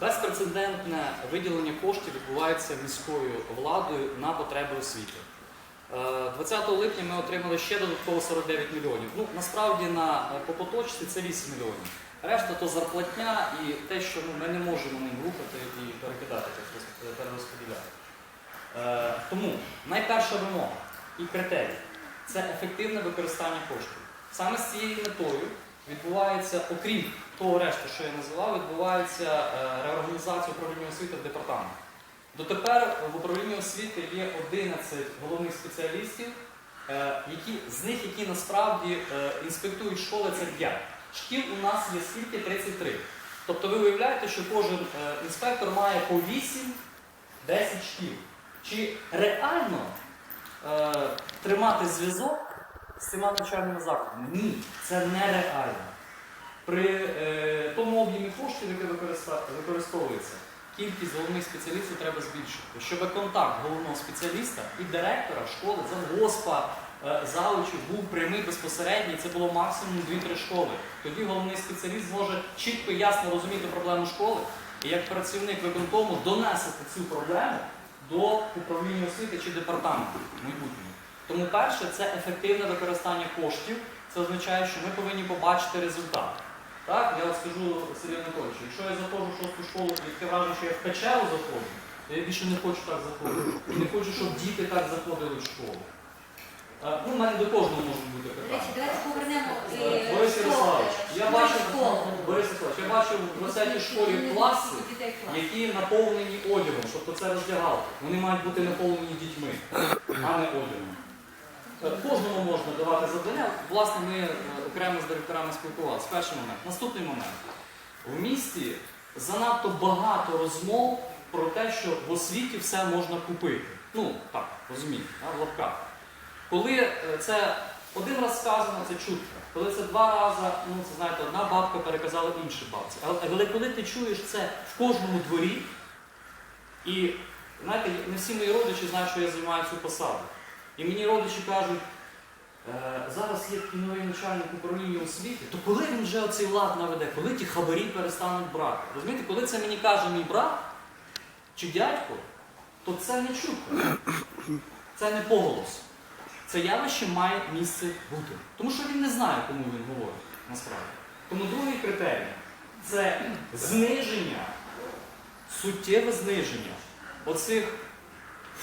Безпрецедентне виділення коштів відбувається міською владою на потреби освіти. Е, 20 липня ми отримали ще додатково 49 мільйонів. Ну, насправді на е, по поточці це 8 мільйонів. Решта то зарплатня і те, що ну, ми не можемо ним рухати і перекидати, роз- перерозподіляти. Е, тому найперша вимога і критерій це ефективне використання коштів. Саме з цією метою відбувається, окрім того решти, що я називав, відбувається е, реорганізація управління освіти в департамент. Дотепер в управлінні освіти є 11 головних спеціалістів, е, які, з них, які насправді е, інспектують школи, це 5. Шкіл у нас є скільки 33. Тобто ви уявляєте, що кожен інспектор має по 8-10 шкіл. Чи реально е, тримати зв'язок з цими навчальними закладами? Ні, це нереально. При е, тому об'ємі коштів, який використовується, кількість головних спеціалістів треба збільшити, щоб контакт головного спеціаліста і директора школи, завгоспа, е, завучів був прямий безпосередній, це було максимум 2-3 школи. Тоді головний спеціаліст зможе чітко і ясно розуміти проблему школи і як працівник виконкому донесити цю проблему до управління освіти чи департаменту в майбутньому. Тому перше це ефективне використання коштів. Це означає, що ми повинні побачити результат. Так, я от скажу Сергію Анатолійовичу, якщо я заходжу в шосту школу і таке враження, що я в печеру заходжу, то я більше не хочу так заходити. І не хочу, щоб діти так заходили в школу. Е, Ну, в мене до кожного можуть бути питання. давайте повернемо Е, Борис Ярославович, я бачив. Борис Ярославович, я бачив в 10 школі класи, які наповнені одягом, тобто це роздягалки. Вони мають бути наповнені дітьми, а не одягом. Е, Кожному можна давати завдання. Власне, ми е, окремо з директорами спілкувалися. Перший момент. Наступний момент. В місті занадто багато розмов про те, що в освіті все можна купити. Ну, так, розумієте, в лапках. Коли е, це один раз сказано, це чутка. Коли це два рази, ну це знаєте, одна бабка переказала іншій бабці. Але коли ти чуєш це в кожному дворі, і знаєте, не всі мої родичі знають, що я займаю цю посаду. І мені родичі кажуть, «Е, зараз є такий новий начальник управління освіти, то коли він вже оцей лад наведе, коли ті хабарі перестануть брати? Розумієте, коли це мені каже мій брат чи дядько, то це не чутка, це не поголос. Це явище має місце бути. Тому що він не знає, кому він говорить насправді. Тому другий критерій це зниження, суттєве зниження оцих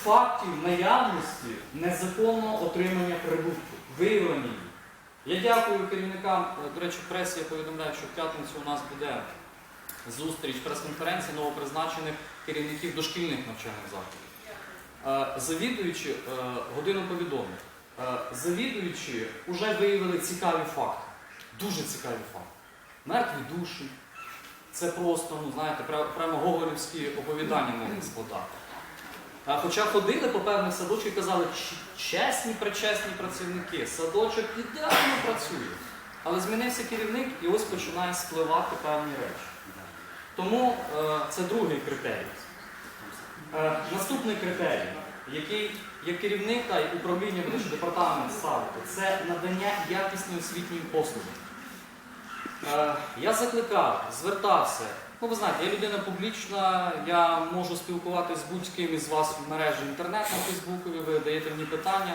фактів наявності незаконного отримання прибутку, виявлення. Я дякую керівникам. Е, До речі, в пресі я повідомляю, що в п'ятницю у нас буде зустріч, прес-конференція новопризначених керівників дошкільних навчальних закладів. Е, Завідуючи, е, годину повідомив, завідуючи вже виявили цікаві факти. Дуже цікаві факти. Мертві душі. Це просто, ну знаєте, пря- прямо гоголівські оповідання можна складати. Хоча ходили по певних садочках і казали, чесні, причесні працівники, садочок ідеально працює. Але змінився керівник і ось починає спливати певні речі. Тому е, це другий критерій. Е, наступний критерій, який як керівник та управління департамент ставити, це надання якісної освітньої послуги. Е, я закликав, звертався. Ну, ви знаєте, я людина публічна, я можу спілкуватися з будь-ким із вас в мережі інтернет на Фейсбукові, ви даєте мені питання.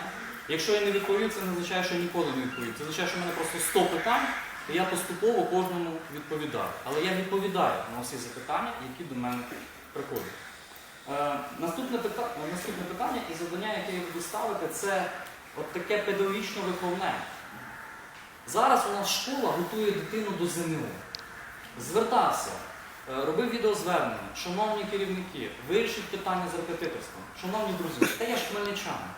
Якщо я не відповів, це не означає, що я ніколи не відповів. Це означає, що в мене просто 100 питань, і я поступово кожному відповідаю. Але я відповідаю на всі запитання, які до мене приходять. Е, наступне, пита... наступне питання і завдання, яке я буду ставити, це от таке педагогічно виховне. Зараз у нас школа готує дитину до ЗНО. Звертався, е, робив відеозвернення, шановні керівники, вирішіть питання з репетиторством. Шановні друзі, та я ж хмельничанин.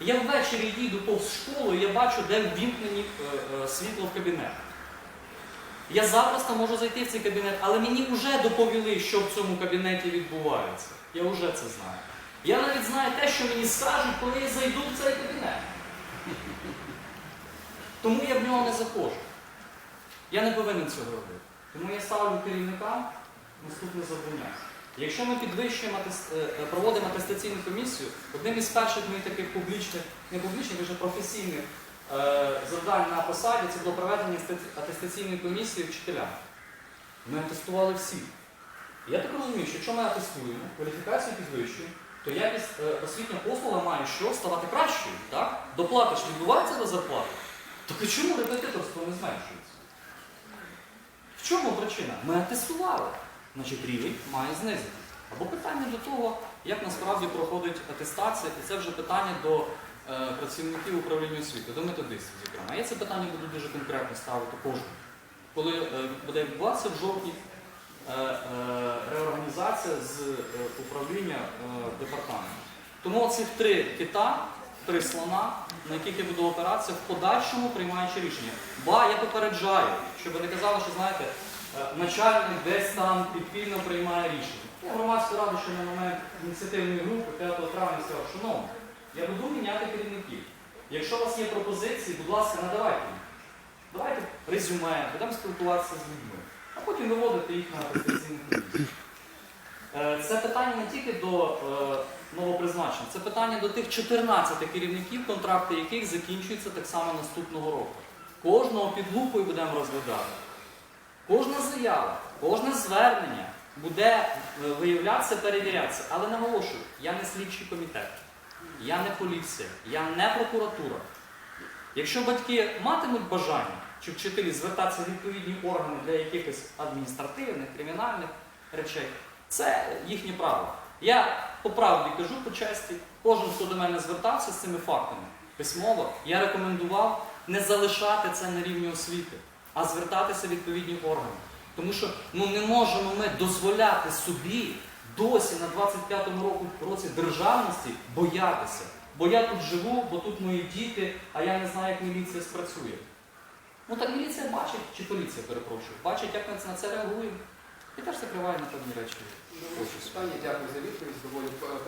Я ввечері їду повз школу і я бачу, де ввімкнені е, е, світло в кабінет. Я запросто можу зайти в цей кабінет, але мені вже доповіли, що в цьому кабінеті відбувається. Я вже це знаю. Я навіть знаю те, що мені скажуть, коли я зайду в цей кабінет. Тому я в нього не заходжу. Я не повинен цього робити. Тому я ставлю керівникам наступне завдання. Якщо ми підвищуємо е, е, проводимо атестаційну комісію, одним із перших моїх таких публічних, не публічних, вже професійних е, завдань на посаді це було проведення атестаційної комісії вчителям. Ми атестували всіх. Я так розумію, що якщо ми атестуємо, кваліфікацію підвищуємо, то якість освітня послуга має що ставати кращою. Так? Доплата ж відбувається до зарплати. І чому репетиторство не зменшується? В чому причина? Ми атестували. Значить, рівень має знизити. Або питання до того, як насправді проходить атестація, і це вже питання до е, працівників управління освіти, до методистів, зокрема. Я це питання буду дуже конкретно ставити кожному. Коли е, буде відбуватися в жовтні е, е, реорганізація з е, управління е, департаменту. Тому оцих три кита, три слона, на яких я буду опиратися, в подальшому приймаючи рішення. Ба, я попереджаю, щоб ви не казали, що знаєте, начальник десь там підпільно приймає рішення. Я громадську раду, що на момент ініціативної групи 5 травня сказав, шановні, я буду міняти керівників. Якщо у вас є пропозиції, будь ласка, надавайте їх. Давайте резюме, будемо спілкуватися з людьми, а потім виводити їх на атестаційних комісіях. Е, Це питання не тільки до е, новопризначених, це питання до тих 14 керівників, контракти яких закінчуються так само наступного року. Кожного під лупою будемо розглядати. Кожна заява, кожне звернення буде е, виявлятися, перевірятися. Але наголошую, я не слідчий комітет, я не поліція, я не прокуратура. Якщо батьки матимуть бажання чи вчителі звертатися в відповідні органи для якихось адміністративних, кримінальних речей, це їхнє право. Я по правді кажу по честі, кожен, хто до мене звертався з цими фактами письмово, я рекомендував не залишати це на рівні освіти, а звертатися в відповідні органи. Тому що ну, не можемо ми дозволяти собі досі на 25-му року році державності боятися. Бо я тут живу, бо тут мої діти, а я не знаю, як міліція спрацює. Ну так міліція бачить, чи поліція, перепрошую, бачить, як ми на це реагуємо. І теж закриває на певні речі. Дякую за відповідь.